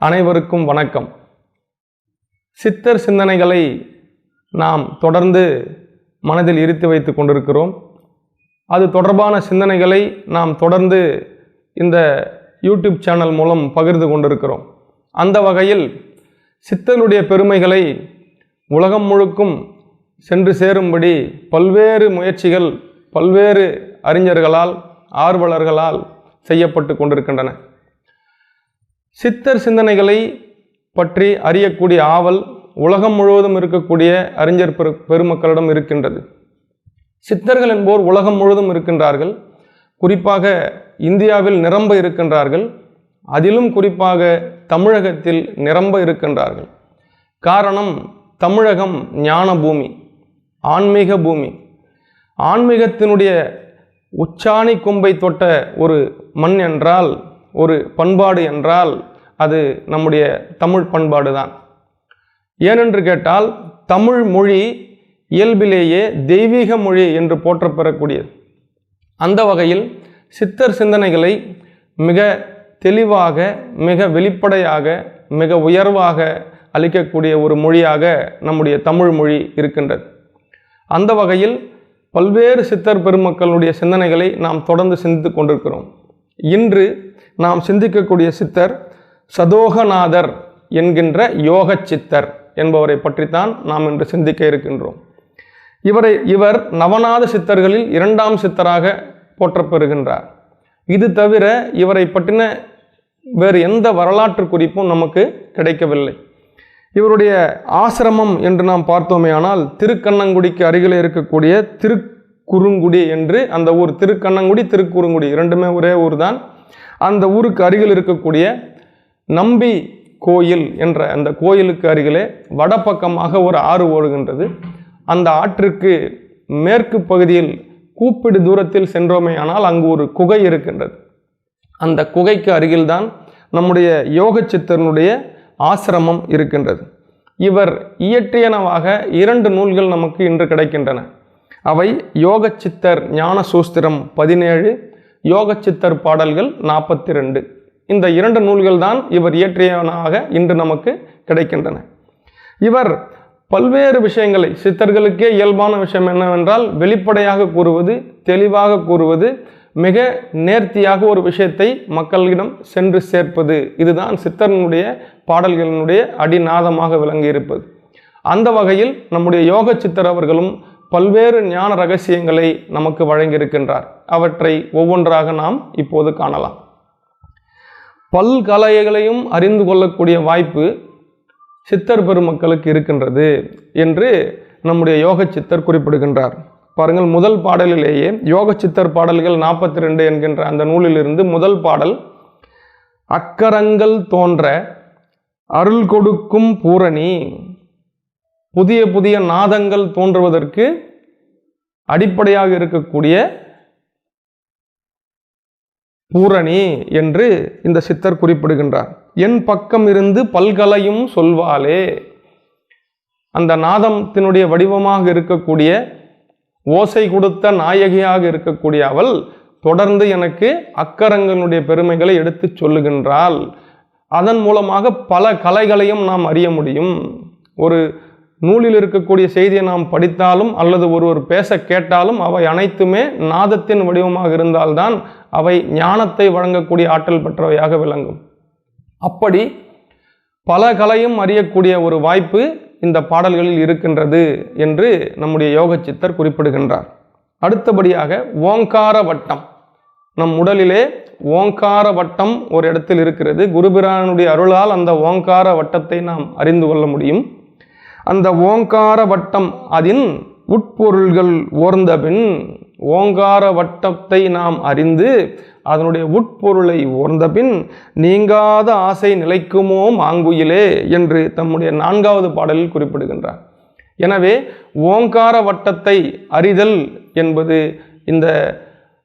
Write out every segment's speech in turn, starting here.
அனைவருக்கும் வணக்கம். சித்தர் சிந்தனைகளை நாம் தொடர்ந்து மனதில் இருத்தி வைத்து கொண்டிருக்கிறோம். அது தொடர்பான சிந்தனைகளை நாம் தொடர்ந்து இந்த யூடியூப் சேனல் மூலம் பகிர்ந்து கொண்டிருக்கிறோம். அந்த வகையில் சித்தருடைய பெருமைகளை உலகம் முழுக்கும் சென்று சேரும்படி பல்வேறு முயற்சிகள் பல்வேறு அறிஞர்களால் ஆர்வலர்களால் செய்யப்பட்டு கொண்டிருக்கின்றன. சித்தர் சிந்தனைகளை பற்றி அறியக்கூடிய ஆவல் உலகம் முழுவதும் இருக்கக்கூடிய அறிஞர் பெரு பெருமக்களிடம் இருக்கின்றது. சித்தர்கள் என்போர் உலகம் முழுவதும் இருக்கின்றார்கள். குறிப்பாக இந்தியாவில் நிரம்ப இருக்கின்றார்கள். அதிலும் குறிப்பாக தமிழகத்தில் நிரம்ப இருக்கின்றார்கள். காரணம் தமிழகம் ஞான பூமி ஆன்மீக பூமி. ஆன்மீகத்தினுடைய உச்சாணி கொம்பை தொட்ட ஒரு மண் என்றால் ஒரு பண்பாடு என்றால் அது நம்முடைய தமிழ் பண்பாடு தான் ஏனென்று கேட்டால் தமிழ் மொழி இயல்பிலேயே தெய்வீக மொழி என்று போற்றப்பெறக்கூடியது. அந்த வகையில் சித்தர் சிந்தனைகளை மிக தெளிவாக மிக வெளிப்படையாக மிக உயர்வாக அளிக்கக்கூடிய ஒரு மொழியாக நம்முடைய தமிழ் மொழி இருக்கின்றது. அந்த வகையில் பல்வேறு சித்தர் பெருமக்களுடைய சிந்தனைகளை நாம் தொடர்ந்து சிந்தித்து கொண்டிருக்கிறோம். இன்று நாம் சிந்திக்கக்கூடிய சித்தர் சதோகநாதர் என்கின்ற யோக சித்தர் என்பவரை பற்றித்தான் நாம் இன்று சிந்திக்க இருக்கின்றோம். இவரை இவர் நவநாத சித்தர்களில் இரண்டாம் சித்தராக போற்றப்பெறுகின்றார். இது தவிர இவரை பற்றின வேறு எந்த வரலாற்று குறிப்பும் நமக்கு கிடைக்கவில்லை. இவருடைய ஆசிரமம் என்று நாம் பார்த்தோமேயானால் திருக்கண்ணங்குடிக்கு அருகில் இருக்கக்கூடிய திருக்குறுங்குடி என்று அந்த ஊர் திருக்கண்ணங்குடி திருக்குறுங்குடி இரண்டுமே ஒரே ஊர் தான் அந்த ஊருக்கு அருகில் இருக்கக்கூடிய நம்பி கோயில் என்ற அந்த கோயிலுக்கு அருகிலே வடபக்கமாக ஒரு ஆறு ஓடுகின்றது. அந்த ஆற்றுக்கு மேற்கு பகுதியில் கூப்பிடு தூரத்தில் சென்றோமே ஆனால் அங்கு ஒரு குகை இருக்கின்றது. அந்த குகைக்கு அருகில்தான் நம்முடைய யோக சித்தனுடைய ஆசிரமம் இருக்கின்றது. இவர் இயற்றியனவாக இரண்டு நூல்கள் நமக்கு இன்று கிடைக்கின்றன. அவை யோக சித்தர் ஞான சூஸ்திரம் பதினேழு யோக சித்தர் பாடல்கள் நாற்பத்தி ரெண்டு இந்த இரண்டு நூல்கள் தான் இவர் இயற்றியவனாக இன்று நமக்கு கிடைக்கின்றன. இவர் பல்வேறு விஷயங்களை சித்தர்களுக்கே இயல்பான விஷயம் என்னவென்றால் வெளிப்படையாக கூறுவது தெளிவாக கூறுவது மிக நேர்த்தியாக ஒரு விஷயத்தை மக்களிடம் சென்று சேர்ப்பது. இதுதான் சித்தர்களுடைய பாடல்களினுடைய அடிநாதமாக விளங்கியிருப்பது. அந்த வகையில் நம்முடைய யோக சித்தர் அவர்களும் பல்வேறு ஞான ரகசியங்களை நமக்கு வழங்கியிருக்கின்றார். அவற்றை ஒவ்வொன்றாக நாம் இப்போது காணலாம். பல்கலைகளையும் அறிந்து கொள்ளக்கூடிய வாய்ப்பு சித்தர் பெருமக்களுக்கு இருக்கின்றது என்று நம்முடைய யோக சித்தர் குறிப்பிடுகின்றார். பாருங்கள் முதல் பாடலிலேயே யோக சித்தர் பாடல்கள் நாற்பத்தி ரெண்டு என்கின்ற அந்த நூலிலிருந்து முதல் பாடல் அக்கரங்கள் தோன்ற அருள் கொடுக்கும் பூரணி புதிய புதிய நாதங்கள் தோன்றுவதற்கு அடிப்படையாக இருக்கக்கூடிய பூரணி என்று இந்த சித்தர் குறிப்பிடுகின்றார். என் பக்கம் இருந்து பல்கலையும் சொல்வாளே. அந்த நாதத்தினுடைய வடிவமாக இருக்கக்கூடிய ஓசை கொடுத்த நாயகியாக இருக்கக்கூடிய அவள் தொடர்ந்து எனக்கு அக்கரங்களுடைய பெருமைகளை எடுத்துச் சொல்லுகின்றாள். அதன் மூலமாக பல கலைகளையும் நாம் அறிய முடியும். ஒரு நூலில் இருக்கக்கூடிய செய்தியை நாம் படித்தாலும் அல்லது ஒருவர் பேச கேட்டாலும் அவை அனைத்துமே நாதத்தின் வடிவமாக இருந்தால்தான் அவை ஞானத்தை வழங்கக்கூடிய ஆற்றல் பெற்றவையாக விளங்கும். அப்படி பல கலையும் அறியக்கூடிய ஒரு வாய்ப்பு இந்த பாடல்களில் இருக்கின்றது என்று நம்முடைய யோக சித்தர் குறிப்பிடுகின்றார். அடுத்தபடியாக ஓங்கார வட்டம். நம் உடலிலே ஓங்கார வட்டம் ஒரு இடத்தில் இருக்கிறது. குருபிரானுடைய அருளால் அந்த ஓங்கார வட்டத்தை நாம் அறிந்து கொள்ள முடியும். அந்த ஓங்கார வட்டம் அதன் உட்பொருள்கள் ஓர்ந்தபின் ஓங்கார வட்டத்தை நாம் அறிந்து அதனுடைய உட்பொருளை ஓர்ந்தபின் நீங்காத ஆசை நிலைக்குமோ மாங்குயிலே என்று தம்முடைய நான்காவது பாடலில் குறிப்பிடுகின்றார். எனவே ஓங்கார வட்டத்தை அறிதல் என்பது இந்த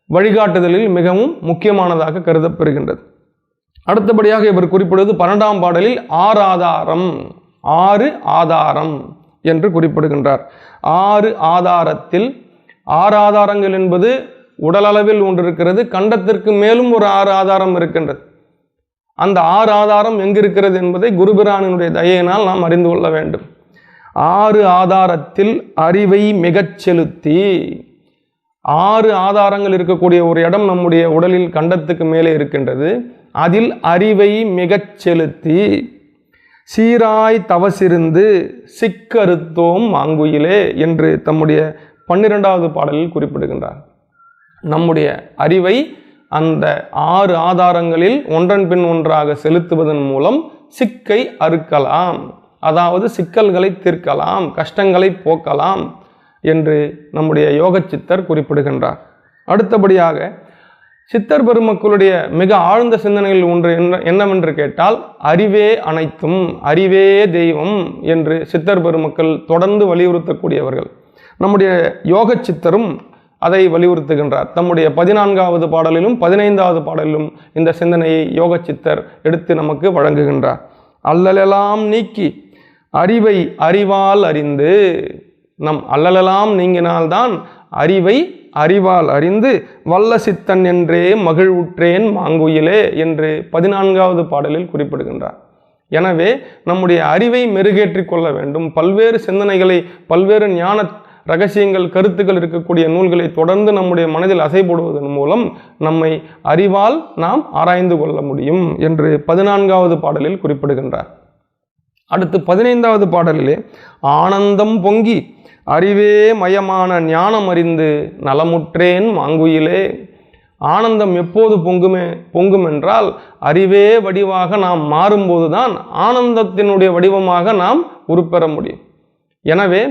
வழிகாட்டுதலில் மிகவும் முக்கியமானதாக கருதப்பெறுகின்றது. அடுத்தபடியாக இவர் குறிப்பிடுவது பன்னெண்டாம் பாடலில் ஆராதாரம். ஆறு ஆதாரம் என்று குறிப்பிடுகின்றார். ஆறு ஆதாரத்தில் ஆறு ஆதாரங்கள் என்பது உடலளவில் ஒன்று இருக்கிறது கண்டத்திற்கு மேலும் ஒரு ஆறு ஆதாரம் இருக்கின்றது. அந்த ஆறு ஆதாரம் எங்கிருக்கிறது என்பதை குருபிரானினுடைய தயையினால் நாம் அறிந்து கொள்ள வேண்டும். ஆறு ஆதாரத்தில் அறிவை மிகச் செலுத்தி ஆறு ஆதாரங்கள் இருக்கக்கூடிய ஒரு இடம் நம்முடைய உடலில் கண்டத்துக்கு மேலே இருக்கின்றது. அதில் அறிவை மிகச் செலுத்தி சீராய் தவசிருந்து சிக்கறுத்தோம் மாங்குயிலே என்று தம்முடைய பன்னிரெண்டாவது பாடலில் குறிப்பிடுகின்றார். நம்முடைய அறிவை அந்த ஆறு ஆதாரங்களில் ஒன்றன் பின் ஒன்றாக செலுத்துவதன் மூலம் சிக்கை அறுக்கலாம். அதாவது சிக்கல்களை தீர்க்கலாம் கஷ்டங்களை போக்கலாம் என்று நம்முடைய யோக சித்தர் குறிப்பிடுகின்றார். அடுத்தபடியாக சித்தர் பெருமக்களுடைய மிக ஆழ்ந்த சிந்தனைகள் ஒன்று என்ன என்னவென்று கேட்டால் அறிவே அனைத்தும் அறிவே தெய்வம் என்று சித்தர் பெருமக்கள் தொடர்ந்து வலியுறுத்தக்கூடியவர்கள். நம்முடைய யோக சித்தரும் அதை வலியுறுத்துகின்றார். தம்முடைய பதினான்காவது பாடலிலும் பதினைந்தாவது பாடலிலும் இந்த சிந்தனையை யோக சித்தர் எடுத்து நமக்கு வழங்குகின்றார். அல்லலெல்லாம் நீக்கி அறிவை அறிவால் அறிந்து நம் அல்லலெல்லாம் நீங்கினால்தான் அறிவை அறிவால் அறிந்து வல்ல சித்தன் என்றே மகிழ்வுற்றேன் மாங்குயிலே என்று பதினான்காவது பாடலில் குறிப்பிடுகின்றார். எனவே நம்முடைய அறிவை மெருகேற்றிக் கொள்ள வேண்டும். பல்வேறு சிந்தனைகளை பல்வேறு ஞான ரகசியங்கள் கருத்துக்கள் இருக்கக்கூடிய நூல்களை தொடர்ந்து நம்முடைய மனதில் அசைபடுவதன் மூலம் நம்மை அறிவால் நாம் ஆராய்ந்து கொள்ள முடியும் என்று பதினான்காவது பாடலில் குறிப்பிடுகின்றார். அடுத்து பதினைந்தாவது பாடலிலே ஆனந்தம் பொங்கி அறிவே மயமான ஞானம் அறிந்து நலமுற்றேன் மாங்குயிலே. ஆனந்தம் எப்போது பொங்குமே பொங்கும் என்றால் அறிவே வடிவாக நாம் மாறும்போதுதான் ஆனந்தத்தினுடைய வடிவமாக நாம் உருப்பெற முடியும். எனவே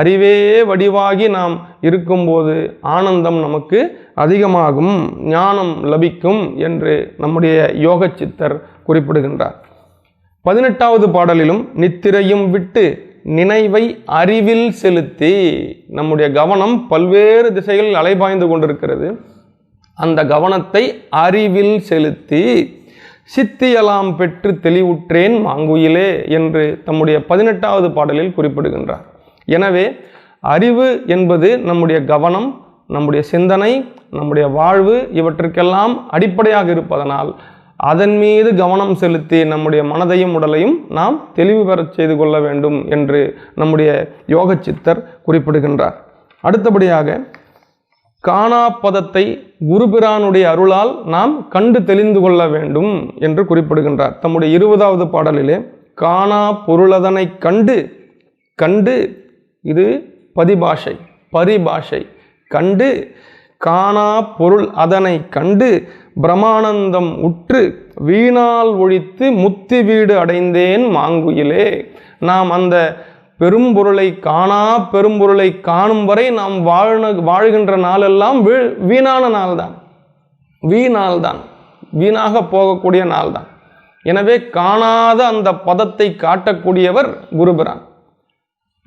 அறிவே வடிவாகி நாம் இருக்கும்போது ஆனந்தம் நமக்கு அதிகமாகும் ஞானம் லபிக்கும் என்று நம்முடைய யோக சித்தர் குறிப்பிடுகின்றார். பதினெட்டாவது பாடலிலும் நித்திரையும் விட்டு நினைவை அறிவில் செலுத்தி நம்முடைய கவனம் பல்வேறு திசைகளில் அலைபாய்ந்து கொண்டிருக்கிறது. அந்த கவனத்தை அறிவில் செலுத்தி சித்தியலாம் பெற்று தெளிவுற்றேன் மாங்குயிலே என்று தம்முடைய பதினெட்டாவது பாடலில் குறிப்பிடுகின்றார். எனவே அறிவு என்பது நம்முடைய கவனம் நம்முடைய சிந்தனை நம்முடைய வாழ்வு இவற்றுக்கெல்லாம் அடிப்படையாக இருப்பதனால் அதன் மீது கவனம் செலுத்தி நம்முடைய மனதையும் உடலையும் நாம் தெளிவு பெறச் செய்து கொள்ள வேண்டும் என்று நம்முடைய யோக சித்தர் குறிப்பிடுகின்றார். அடுத்தபடியாக காணாப்பதத்தை குருபிரானுடைய அருளால் நாம் கண்டு தெளிந்து கொள்ள வேண்டும் என்று குறிப்பிடுகின்றார். தம்முடைய இருபதாவது பாடலிலே காணா பொருளதனை கண்டு கண்டு இது பதிபாஷை பரிபாஷை கண்டு காணா பொருள் அதனை கண்டு பிரமானந்தம் உற்று வீணால் ஒழித்து முத்தி வீடு அடைந்தேன் மாங்குயிலே. நாம் அந்த பெரும்பொருளை காணா பெரும்பொருளை காணும் வரை நாம் வாழ்ன வாழ்கின்ற நாளெல்லாம் வீ வீணான நாள்தான். வீணால்தான். வீணாக போகக்கூடிய நாள்தான். எனவே காணாத அந்த பதத்தை காட்டக்கூடியவர் குருபிரான்.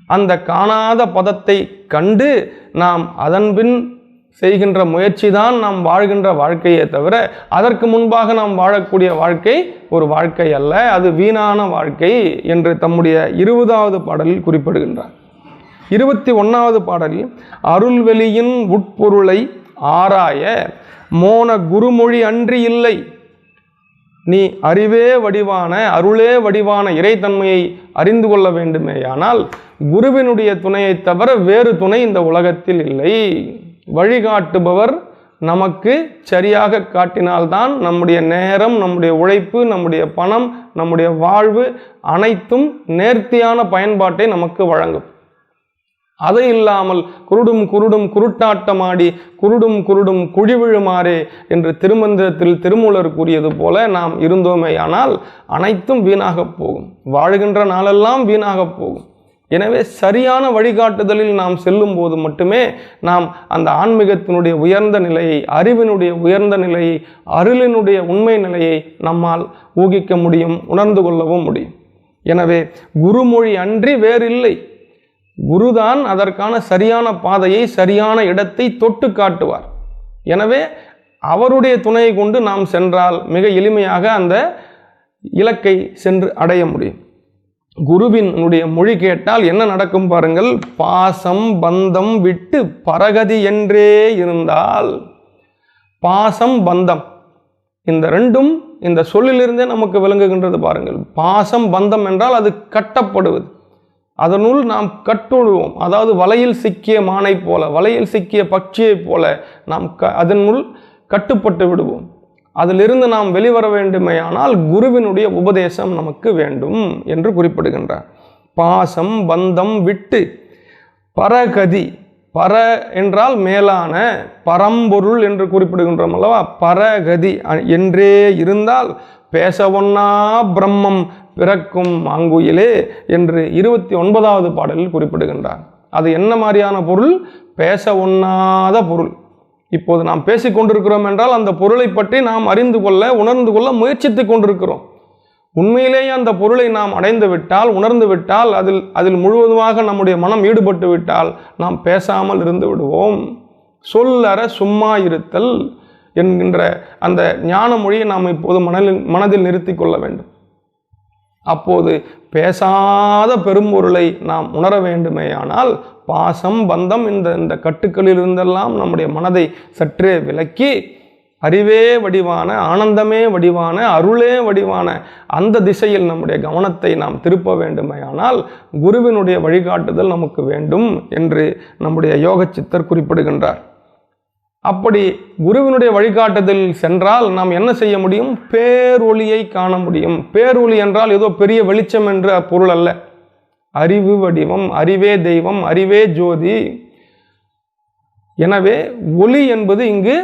அந்த காணாத பதத்தை கண்டு நாம் அதன்பின் செய்கின்ற முயற்சி தான் நாம் வாழ்கின்ற வாழ்க்கையே தவிர அதற்கு முன்பாக நாம் வாழக்கூடிய வாழ்க்கை ஒரு வாழ்க்கை அல்ல அது வீணான வாழ்க்கை என்று தம்முடைய இருபதாவது பாடலில் குறிப்பிடுகின்றார். இருபத்தி ஒன்றாவது பாடலில் அருள்வெளியின் உட்பொருளை ஆராய மோன குருமொழி அன்றி இல்லை. நீ அறிவே வடிவான அருளே வடிவான இறைத்தன்மையை அறிந்து கொள்ள வேண்டுமேயானால் குருவினுடைய துணையை தவிர வேறு துணை இந்த உலகத்தில் இல்லை. வழிகாட்டுபவர் நமக்கு சரியாக காட்டினால்தான் நம்முடைய நேரம் நம்முடைய உழைப்பு நம்முடைய பணம் நம்முடைய வாழ்வு அனைத்தும் நேர்த்தியான பயன்பாட்டை நமக்கு வழங்கும். அது இல்லாமல் குருடும் குருடும் குருட்டாட்டமாடி குருடும் குருடும் குழிவிழுமாறே என்று திருமந்திரத்தில் திருமூலர் கூறியது போல நாம் இருந்தோமேயானால் அனைத்தும் வீணாக போகும். வாழ்கின்ற நாளெல்லாம் வீணாக போகும். எனவே சரியான வழிகாட்டுதலில் நாம் செல்லும் போது மட்டுமே நாம் அந்த ஆன்மீகத்தினுடைய உயர்ந்த நிலையை அறிவினுடைய உயர்ந்த நிலையை அருளினுடைய உண்மை நிலையை நம்மால் ஊகிக்க முடியும் உணர்ந்து கொள்ளவும் முடியும். எனவே குருமொழி அன்றி வேறில்லை. குருதான் அதற்கான சரியான பாதையை சரியான இடத்தை தொட்டு காட்டுவார். எனவே அவருடைய துணையை கொண்டு நாம் சென்றால் மிக எளிமையாக அந்த இலக்கை சென்று அடைய முடியும். குருவினுடைய மொழி கேட்டால் என்ன நடக்கும் பாருங்கள்? பாசம் பந்தம் விட்டு பரகதி என்றே இருந்தால். பாசம் பந்தம். இந்த ரெண்டும் இந்த சொல்லிலிருந்தே நமக்கு விளங்குகின்றது பாருங்கள். பாசம் பந்தம் என்றால் அது கட்டப்படுவது. அதனுள் நாம் கட்டுழுவோம். அதாவது வலையில் சிக்கிய மானை போல வலையில் சிக்கிய பட்சியைப் போல நாம் க அதனுள் கட்டுப்பட்டு விடுவோம். அதிலிருந்து நாம் வெளிவர வேண்டுமேயானால் குருவினுடைய உபதேசம் நமக்கு வேண்டும் என்று குறிப்பிடுகின்றார். பாசம் பந்தம் விட்டு பரகதி பர என்றால் மேலான பரம்பொருள் என்று குறிப்பிடுகின்றோம் அல்லவா? பரகதி என்றே இருந்தால் பேச பிரம்மம் பிறக்கும் அங்குயிலே என்று இருபத்தி ஒன்பதாவது பாடலில் குறிப்பிடுகின்றார். அது என்ன மாதிரியான பொருள்? பேச ஒண்ணாத பொருள். இப்போது நாம் பேசிக்கொண்டிருக்கிறோம் என்றால் அந்த பொருளை பற்றி நாம் அறிந்து கொள்ள உணர்ந்து கொள்ள முயற்சித்துக் கொண்டிருக்கிறோம். உண்மையிலேயே அந்த பொருளை நாம் அடைந்து விட்டால் உணர்ந்து விட்டால் அதில் அதில் முழுவதுமாக நம்முடைய மனம் ஈடுபட்டு விட்டால் நாம் பேசாமல் இருந்து விடுவோம். சொல்லற சும்மா இருத்தல் என்கின்ற அந்த ஞான மொழியை நாம் இப்போது மனதில் மனதில் நிறுத்தி கொள்ள வேண்டும். அப்போது பேசாத பெரும்பொருளை நாம் உணர வேண்டுமேயானால் பாசம் பந்தம் இந்த இந்த கட்டுக்களிலிருந்தெல்லாம் நம்முடைய மனதை சற்றே விலக்கி அறிவே வடிவான ஆனந்தமே வடிவான அருளே வடிவான அந்த திசையில் நம்முடைய கவனத்தை நாம் திருப்ப வேண்டுமேயானால் குருவினுடைய வழிகாட்டுதல் நமக்கு வேண்டும் என்று நம்முடைய யோக சித்தர் குறிப்பிடுகின்றார். அப்படி குருவினுடைய வழிகாட்டுதலில் சென்றால் நாம் என்ன செய்ய முடியும்? பேரொளியை காண முடியும். பேரொளி என்றால் ஏதோ பெரிய வெளிச்சம் என்ற பொருள் அல்ல. அறிவு வடிவம் அறிவே தெய்வம் அறிவே ஜோதி. எனவே ஒளி என்பது இங்கு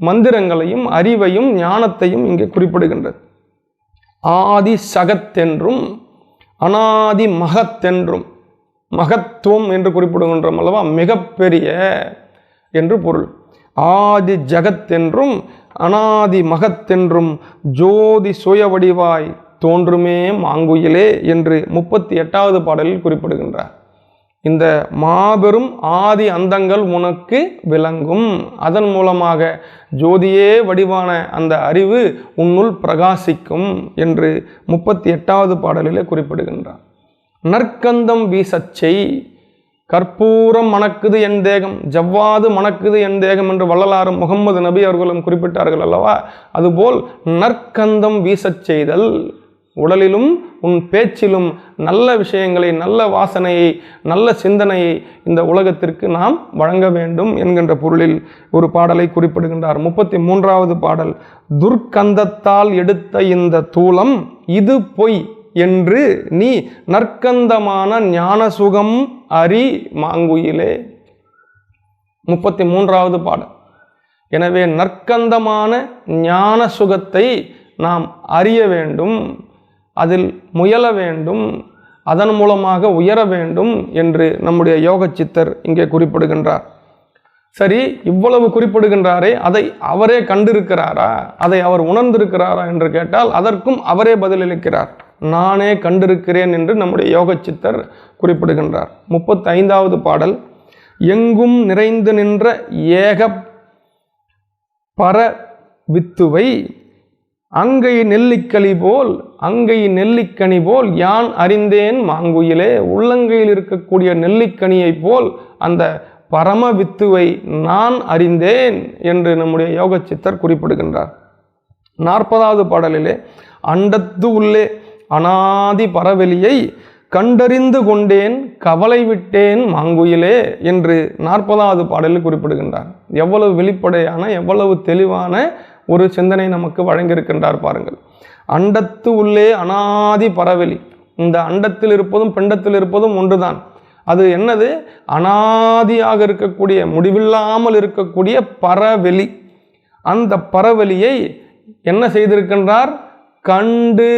மந்திரங்களையும் அறிவையும் ஞானத்தையும் இங்கு குறிப்பிடுகின்றது. ஆதி சகத்தென்றும் அனாதி மகத்தென்றும் மகத்துவம் என்று குறிப்பிடுகின்றோம் அல்லவா? மிகப்பெரிய என்று பொருள். ஆதி ஜகத்தென்றும் அனாதி மகத்தென்றும் ஜோதி சுய வடிவாய் தோன்றுமே மாங்குயிலே என்று முப்பத்தி எட்டாவது பாடலில் குறிப்பிடுகின்றார். இந்த மாபெரும் ஆதி அந்தங்கள் உனக்கு விளங்கும். அதன் மூலமாக ஜோதியே வடிவான அந்த அறிவு உன்னுள் பிரகாசிக்கும் என்று முப்பத்தி எட்டாவது பாடலிலே குறிப்பிடுகின்றார். நற்கந்தம் வீசச்சை கற்பூரம் மணக்குது என் தேகம் ஜவ்வாது மணக்குது என் தேகம் என்று வள்ளலாரும் முகமது நபி அவர்களும் குறிப்பிட்டார்கள் அல்லவா? அதுபோல் நற்கந்தம் வீசச் செய்தல் உடலிலும் உன் பேச்சிலும் நல்ல விஷயங்களை நல்ல வாசனையை நல்ல சிந்தனையை இந்த உலகத்திற்கு நாம் வழங்க வேண்டும் என்கின்ற பொருளில் ஒரு பாடலை குறிப்பிடுகின்றார். முப்பத்தி மூன்றாவது பாடல் துர்க்கந்தத்தால் எடுத்த இந்த தூளம் இது பொய் என்று நீ நற்கந்தமான ஞான அரி மாங்குயிலே. முப்பத்தி மூன்றாவது பாடல். எனவே நற்கந்தமான ஞான சுகத்தை நாம் அறிய வேண்டும் அதில் முயல வேண்டும் அதன் மூலமாக உயர வேண்டும் என்று நம்முடைய யோக சித்தர் இங்கே குறிப்பிடுகின்றார். சரி இவ்வளவு குறிப்பிடுகின்றாரே அதை அவரே கண்டிருக்கிறாரா? அதை அவர் உணர்ந்திருக்கிறாரா என்று கேட்டால் அதற்கும் அவரே பதிலளிக்கிறார். நானே கண்டிருக்கிறேன் என்று நம்முடைய யோக சித்தர் குறிப்பிடுகின்றார். முப்பத்தைந்தாவது பாடல் எங்கும் நிறைந்து நின்ற ஏக பர வித்துவை அங்கை நெல்லிக்கனி போல் அங்கை நெல்லிக்கனி போல் யான் அறிந்தேன் மாங்குயிலே உள்ளங்கையில் இருக்கக்கூடிய நெல்லிக்கனியைப் போல் அந்த பரம வித்துவை நான் அறிந்தேன் என்று நம்முடைய யோக சித்தர் குறிப்பிடுகின்றார். நாற்பதாவது பாடலிலே அண்டத்து உள்ளே அனாதி பரவெளியை கண்டறிந்து கொண்டேன் கவலை விட்டேன் மாங்குயிலே என்று நாற்பதாவது பாடலில் குறிப்பிடுகின்றார். எவ்வளவு வெளிப்படையான எவ்வளவு தெளிவான ஒரு சிந்தனை நமக்கு வழங்கியிருக்கின்றார் பாருங்கள். அண்டத்து உள்ளே அனாதி பரவெளி இந்த அண்டத்தில் இருப்பதும் பிண்டத்தில் இருப்பதும் ஒன்றுதான். அது என்னது? அனாதியாக இருக்கக்கூடிய முடிவில்லாமல் இருக்கக்கூடிய பரவெளி. அந்த பரவெளியை என்ன செய்திருக்கின்றார்? கண்டு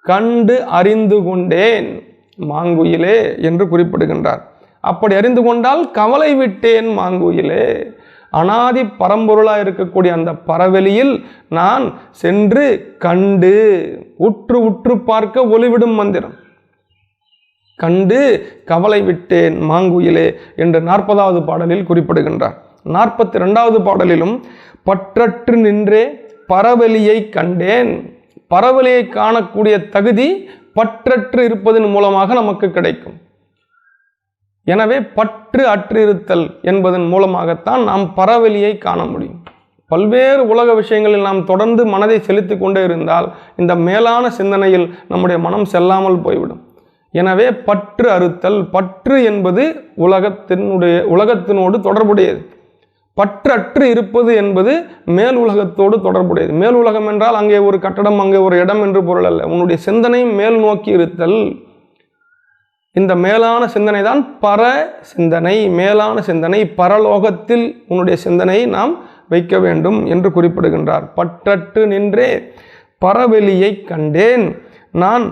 கண்டு அறிந்து கொண்டேன் மாங்குயிலே என்று குறிப்பிடுகின்றார். அப்படி அறிந்து கொண்டால் கவலை விட்டேன் மாங்குயிலே. அனாதி பரம்பொருளாக இருக்கக்கூடிய அந்த பரவெளியில் நான் சென்று கண்டு உற்று உற்று பார்க்க ஒளிவிடும் மந்திரம். கண்டு கவலை விட்டேன் மாங்குயிலே என்று நாற்பதாவது பாடலில் குறிப்பிடுகின்றார். நாற்பத்தி ரெண்டாவது பாடலிலும் பற்றற்று நின்றே பரவெளியை கண்டேன். பரவலையை காணக்கூடிய தகுதி பற்றற்று இருப்பதன் மூலமாக நமக்கு கிடைக்கும். எனவே பற்று அற்றிருத்தல் என்பதன் மூலமாகத்தான் நாம் பரவெளியை காண முடியும். பல்வேறு உலக விஷயங்களில் நாம் தொடர்ந்து மனதை செலுத்தி கொண்டே இருந்தால் இந்த மேலான சிந்தனையில் நம்முடைய மனம் செல்லாமல் போய்விடும். எனவே பற்று அறுத்தல் பற்று என்பது உலகத்தினுடைய உலகத்தினோடு தொடர்புடையது. பற்றற்று இருப்பது என்பது மேல் உலகத்தோடு தொடர்புடையது. மேல் உலகம் என்றால் அங்கே ஒரு கட்டடம் அங்கே ஒரு இடம் என்று பொருள் அல்ல. உன்னுடைய சிந்தனை மேல் நோக்கி இருத்தல். இந்த மேலான சிந்தனை தான் பர சிந்தனை. மேலான சிந்தனை பரலோகத்தில் உன்னுடைய சிந்தனையை நாம் வைக்க வேண்டும் என்று குறிப்பிடுகின்றார். பற்றற்று நின்றே பரவெளியை கண்டேன். நான்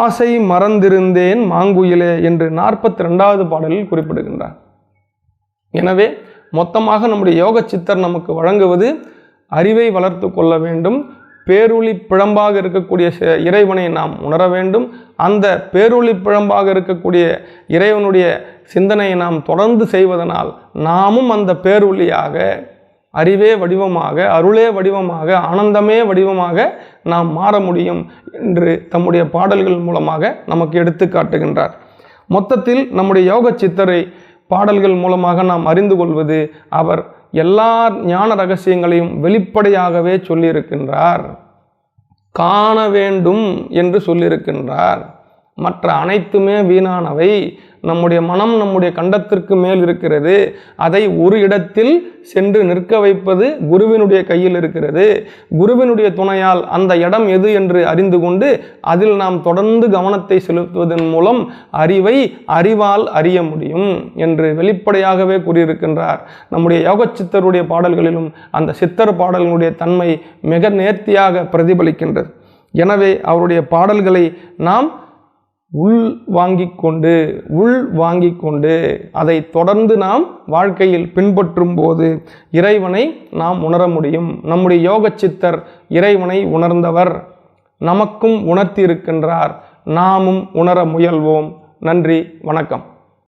ஆசை மறந்திருந்தேன் மாங்குயிலே என்று நாற்பத்தி ரெண்டாவது பாடலில் குறிப்பிடுகின்றார். எனவே மொத்தமாக நம்முடைய யோக சித்தர் நமக்கு வழங்குவது அறிவை வளர்த்து கொள்ள வேண்டும். பேரொளி பிழம்பாக இருக்கக்கூடிய இறைவனை நாம் உணர வேண்டும். அந்த பேரொளி பிழம்பாக இருக்கக்கூடிய இறைவனுடைய சிந்தனையை நாம் தொடர்ந்து செய்வதனால் நாமும் அந்த பேரொளியாக அறிவே வடிவமாக அருளே வடிவமாக ஆனந்தமே வடிவமாக நாம் மாற முடியும் என்று தம்முடைய பாடல்கள் மூலமாக நமக்கு எடுத்து காட்டுகின்றார். மொத்தத்தில் நம்முடைய யோக சித்தரை பாடல்கள் மூலமாக நாம் அறிந்து கொள்வது அவர் எல்லா ஞான ரகசியங்களையும் வெளிப்படையாகவே சொல்லியிருக்கின்றார். காண வேண்டும் என்று சொல்லியிருக்கின்றார். மற்ற அனைத்துமே வீணானவை. நம்முடைய மனம் நம்முடைய கண்டத்திற்கு மேல் இருக்கிறது. அதை ஒரு இடத்தில் சென்று நிற்க வைப்பது குருவினுடைய கையில் இருக்கிறது. குருவினுடைய துணையால் அந்த இடம் எது என்று அறிந்து கொண்டு அதில் நாம் தொடர்ந்து கவனத்தை செலுத்துவதன் மூலம் அறிவை அறிவால் அறிய முடியும் என்று வெளிப்படையாகவே கூறியிருக்கின்றார். நம்முடைய யோக சித்தருடைய பாடல்களிலும் அந்த சித்தர் பாடல்களுடைய தன்மை மிக நேர்த்தியாக பிரதிபலிக்கின்றது. எனவே அவருடைய பாடல்களை நாம் உள் வாங்கி கொண்டு உள் வாங்கிக் கொண்டு அதை தொடர்ந்து நாம் வாழ்க்கையில் பின்பற்றும் போது இறைவனை நாம் உணர முடியும். நம்முடைய யோக சித்தர் இறைவனை உணர்ந்தவர் நமக்கும் உணர்த்தி இருக்கின்றார் நாமும் உணர முயல்வோம். நன்றி வணக்கம்.